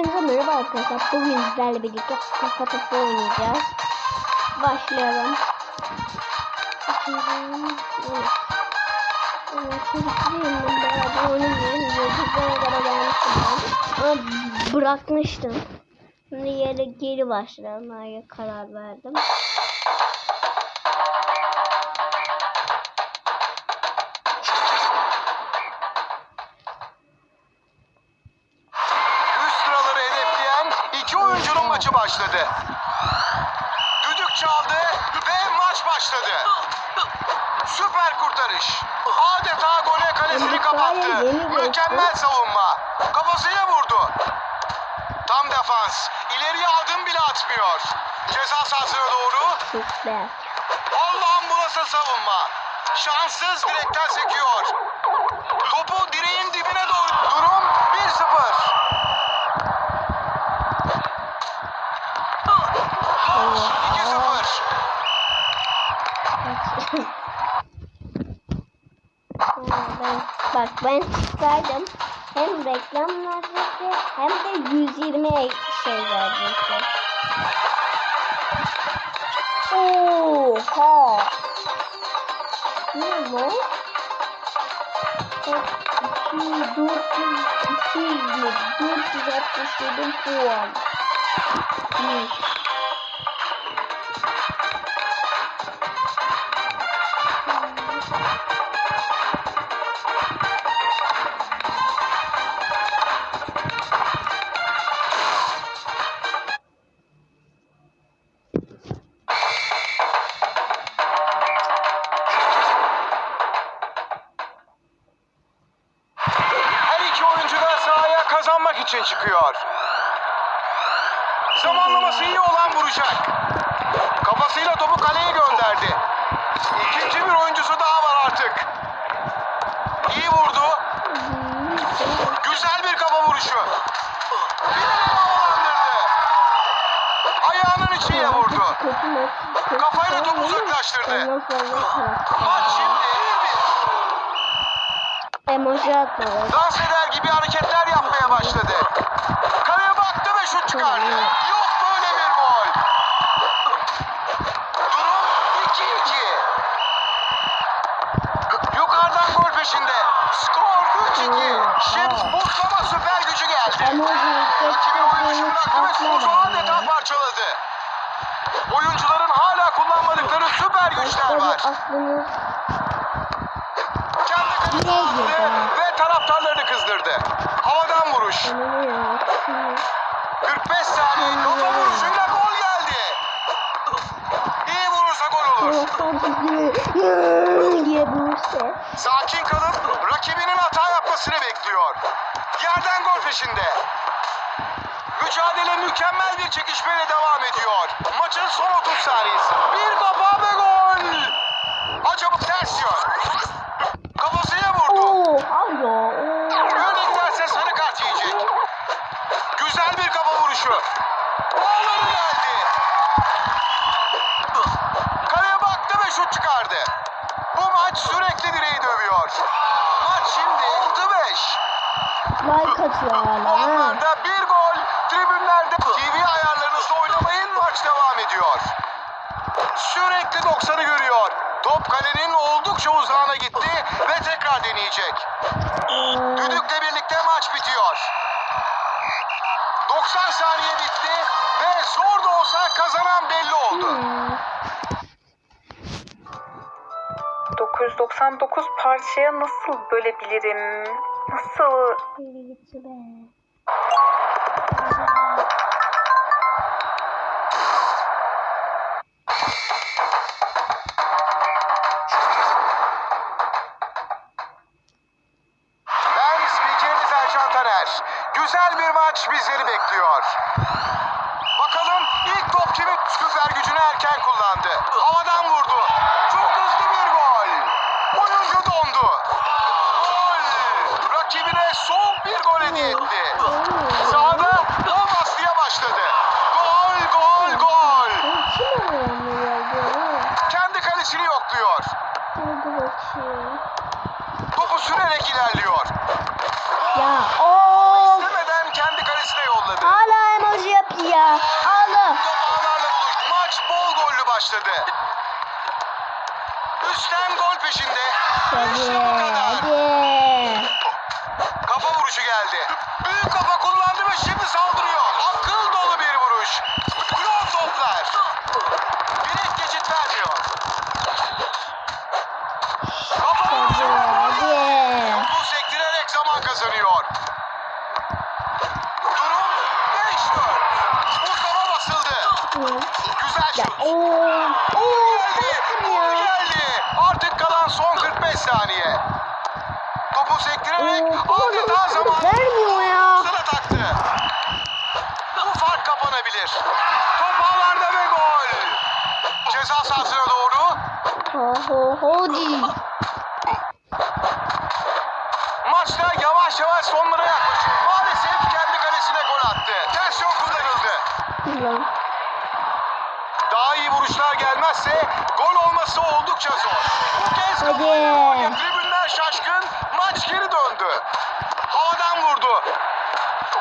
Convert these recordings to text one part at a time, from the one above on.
Hepinize merhaba arkadaşlar. Bugün sizlerle birlikte kafa topu oynayacağız. Başlayalım. Evet. Evet, çocukluğum ben beraber ben. Ama bırakmıştım. Şimdi yere geri başlamaya karar verdim. Başladı. Düdük çaldı ve maç başladı. Süper kurtarış. Adeta gole kalesini kapattı. Mükemmel savunma. Kafasıyla vurdu. Tam defans. İleriye adım bile atmıyor. Ceza sahasına doğru. Allah'ım bu nasıl savunma? Şanssız direkten sekiyor. Topu direğin dibine doğru. Durum 1-0. ben, bak ben çıkardım. Hem reklam verecekti hem de 120 şey verecekti. Oha. Ne bu? 2467 puan. 1 için çıkıyor. Zamanlaması iyi olan vuracak. Kafasıyla topu kaleye gönderdi. İkinci bir oyuncusu daha var artık. İyi vurdu. Güzel bir kafa vuruşu. Ayağının içiyle vurdu. Kafayla topu uzaklaştırdı. Maç şimdi 1-1. Emoji atmalı. Dans eder gibi hareketler yapmaya başladı. Kaleye baktı ve şut çıkardı. Yok böyle bir gol. Durum 2-2. Yukarıdan gol peşinde. Skor 3-2. Şimdi Buzlama süper gücü geldi. Rakibin oyuncusunu bıraktı ve skoru adeta parçaladı. Oyuncuların hala kullanmadıkları süper güçler var. Kendi Ne kalesine attı ve taraftarlarını kızdırdı. Havadan vuruş. önüne yansın. 45 saniye kafa vuruşuyla gol geldi. İyi vurursa gol olur. Diye bulursa. Sakin kalıp rakibinin hata yapmasını bekliyor. Yerden gol peşinde. Mücadele mükemmel bir çekişmeyle devam ediyor. Maçın son 30 saniyesi. Bir kafa ve gol. Acaba ters yön. Kafasıyla vurdu. Oo, hayır. Böyle giderse sarı kart yiyecek. Güzel bir kafa vuruşu. Ağları geldi. Kaleye baktı ve şut çıkardı. Bu maç sürekli direği dövüyor. Maç şimdi 6-5. Like atıyor hala. ha. Puanlarda bir gol. Tribünlerde TV ayarlarınızla oynamayın maç devam ediyor. Sürekli 90'ı görüyor. Top kalenin oldukça uzağına gitti 999 parçaya nasıl bölebilirim? Nasıl? Ben spikeriniz Erşan Taner. Güzel bir maç bizleri bekliyor. Bakalım ilk top kimin süper gücünü erken kullandı. Havadan Kalesini yokluyor. Oldu. Topu sürerek ilerliyor. Ya ooo. İstemeden kendi kalesine yolladı. Hala emoji yapıyor. Hala. Topağlarla buluştu. Maç bol gollü başladı. Üstten gol peşinde. Tabii. İşte bu kadar. Tabii. Kafa vuruşu geldi. Büyük kafa Ya. Oo. Oo. Geldi. Gol geldi. Artık kalan son 45 saniye. Topu sektirerek adeta zaman Vermiyor ya. sana taktı. Bu fark kapanabilir. Top ağlarda ve gol. Ceza sahasına doğru. Ho yavaş yavaş sonlara yaklaşıyor. Maalesef kendi kalesine gol attı. Ters yol kullanıldı. Ulan. Daha iyi gelmezse gol olması oldukça zor. Bu kez kafayla tribünler şaşkın. Maç geri döndü. Havadan vurdu.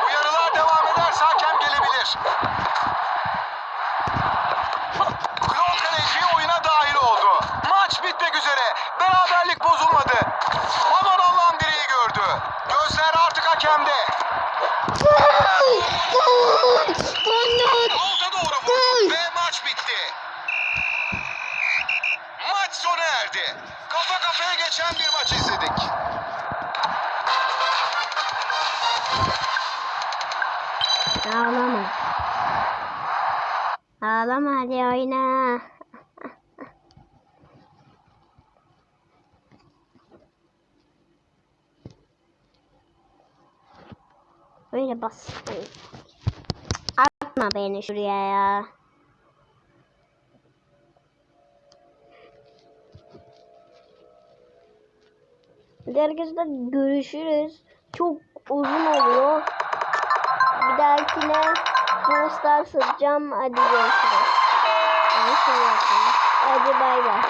Uyarılar devam ederse hakem gelebilir. Klon kaleci oyuna dahil oldu. Maç bitmek üzere. Beraberlik bozulmadı. Aman Allah'ım direği gördü. Gözler artık hakemde. Ağlama. Ağlama hadi oyna. Öyle bas. Atma beni şuraya ya. Arkadaşlar görüşürüz. Çok uzun oluyor. Bir dahakine Brawl Stars atacağım. Hadi görüşürüz. Hadi bay bay.